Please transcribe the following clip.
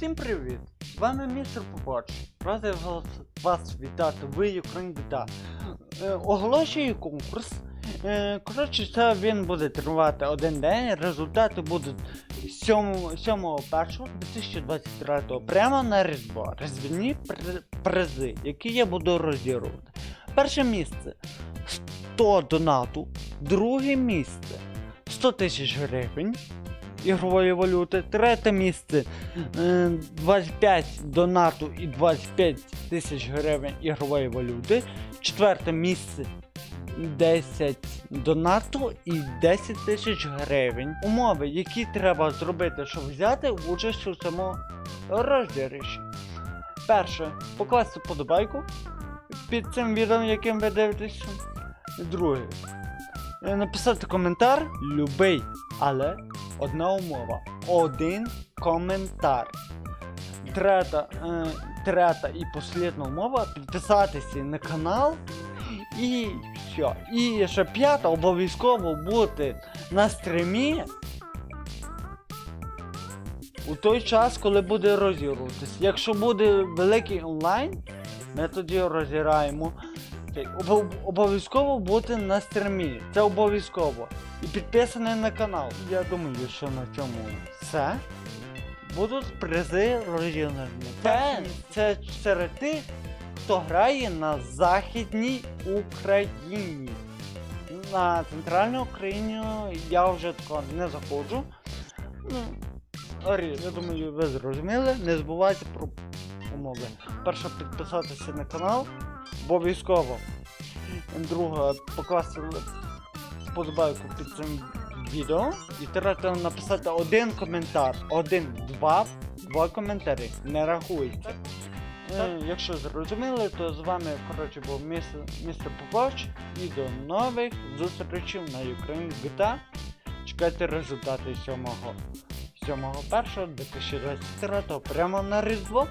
Всім привіт! З вами містер Попоч. Радий вас, вітати в Ukraine GTA. Е, оголошую конкурс. Е, коротше, це він буде тривати один день. Результати будуть 7.1.2023 прямо на Різдво. Різдвяні призи, які я буду розігрувати. Перше місце 100 донату. Друге місце 100 тисяч гривень ігрової валюти. Третє місце е, 25 донату і 25 тисяч гривень ігрової валюти. Четверте місце 10 донату і 10 тисяч гривень. Умови, які треба зробити, щоб взяти участь у цьому розіграші. Перше, покласти подобайку під цим відео, яким ви дивитесь. Друге, е, написати коментар любий, але одна умова. Один коментар. Третя, е, третя і послідна умова підписатися на канал. І все. І ще п'ята обов'язково бути на стрімі у той час, коли буде розігруватись. Якщо буде великий онлайн, ми тоді розіграємо. Обов'язково бути на стрімі. Це обов'язково. І підписаний на канал. Я думаю, що на цьому все. Будуть призи розіграні. Це, це серед тих, хто грає на Західній Україні. На центральну Україну я вже такого не заходжу. Ну, я думаю, ви зрозуміли. Не забувайте про умови. Перше підписатися на канал. Обов'язково. Друге, покласти вподобайку під цим відео. І третє написати один коментар. Один, два, два коментарі. Не рахується. Е, якщо зрозуміли, то з вами коротше був містер, містер Попач і до нових зустрічей на Ukraine GTA. Чекайте результати 7 7 1 2023 прямо на Різдво.